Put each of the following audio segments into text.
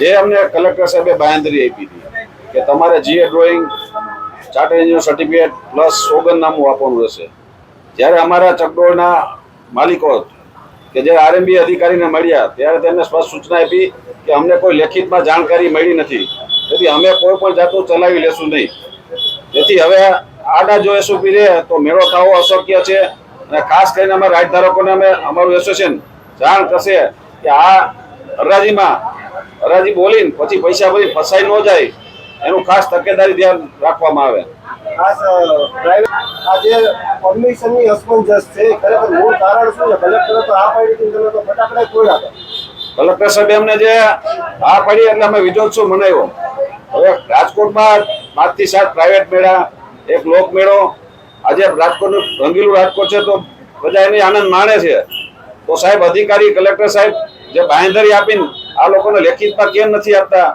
જે અમને કલેક્ટર સાહેબે બાંયધરી આપી હતી કે તમારે GA drawing charter engineer certificate plus સોગંદનામું આપવાનું રહેશે. જ્યારે અમારા ચકડોળના માલિકો કે જે આરએમબી અધિકારીને મળ્યા, ત્યારે તેમને સ્પષ્ટ સૂચના આપી કે અમને કોઈ લેખિતમાં જાણકારી મળી નથી. તેથી અમે કોઈ પણ જાતનું ચલાવી લેશું નહીં. તેથી હવે આના જો એસઓપી રહે તો મેળો થવો અશક્ય છે. અને ખાસ કરીને અમે રાજધારકોને અમે, અમારું એસોસિએશન જાણ કરશે કે આ હરાજીમાં હરાજી બોલીને પછી પૈસા ભરી ફસાઈ ન જાય. એનું ખાસ તકેદારી ધ્યાન રાખવામાં આવે. ખાસ પ્રાઇવેટ આ જે પરમિશનની અસમંજસ છે ખરેખર મૂળ કારણ શું છે? કલેક્ટર તો આ પાડી હતી તમે તો ફટાકડા તોડ્યા કલેક્ટર સાહેબ એમને જે આ પડી એટલે અમે વિજયોત્સવ મનાવ્યો. હવે રાજકોટમાં પાંચથી સાત પ્રાઇવેટ મેળા એક લોક મેળો. આજે રાજકોટનું રંગીલું રાજકોટ છે તો બધા એની આનંદ માણે છે. તો સાહેબ અધિકારી કલેક્ટર સાહેબ જે બાંધરી આપીને આ લોકોને લેખિતમાં કેમ નથી આપતા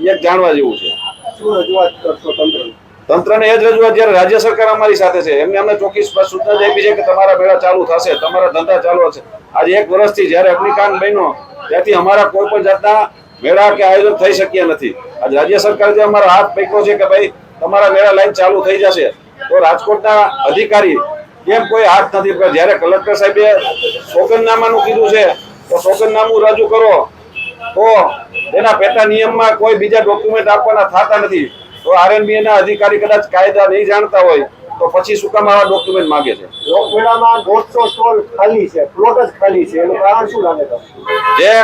એ જાણવા જેવું છે. શું રજૂઆત કરશો તંત્ર તંત્રને એ જ રજૂઆત જ્યારે રાજ્ય સરકાર અમારી સાથે છે એમને અમને ચોખ્ખી સૂચના જ આપી છે કે તમારા મેળા ચાલુ થશે તમારા ધંધા ચાલુ હશે. આજે એક વર્ષથી જ્યારે અગ્નિકાંડ બન્યો ત્યાંથી અમારા કોઈ પણ જાતના મેળા કે આયોજન થઈ શક્યા નથી. આજે રાજ્ય સરકાર જે અમારો હાથ પૈકો છે કે ભાઈ તમારા મેળા લાઈન ચાલુ થઈ જશે તો રાજકોટના અધિકારી કેમ કોઈ હાથ નથી જ્યારે કલેક્ટર સાહેબે સોગંદનામાનું કીધું છે તો સોગંદનામું રજૂ કરો તો એના પેટા નિયમમાં કોઈ બીજા ડોક્યુમેન્ટ આપવાના થતા નથી. તો આરએનબી ના અધિકારી કદાચ કાયદા નહીં જાણતા હોય તો પછી શું કામ આવા ડોક્યુમેન્ટ માંગે છે? લોકમેળામાં દોઢસો સ્ટોલ ખાલી છે પ્લોટ જ ખાલી છે એનું કારણ શું લાગે જે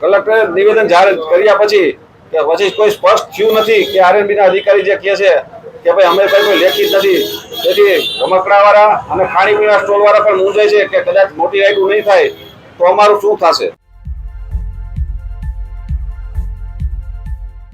કલેક્ટરે નિવેદન જાહેર કર્યા પછી કે પછી કોઈ સ્પષ્ટ થયું નથી કે આરએનબી ના અધિકારી જે કહે છે કે ભાઈ અમે કઈ કોઈ લેખિત નથી. તેથી રમકડાવાળા અને ખાણીપીણા સ્ટોલ વાળા પણ મૂંઝાય છે કે કદાચ મોટી રાઈડું નહીં થાય તો અમારું શું થશે?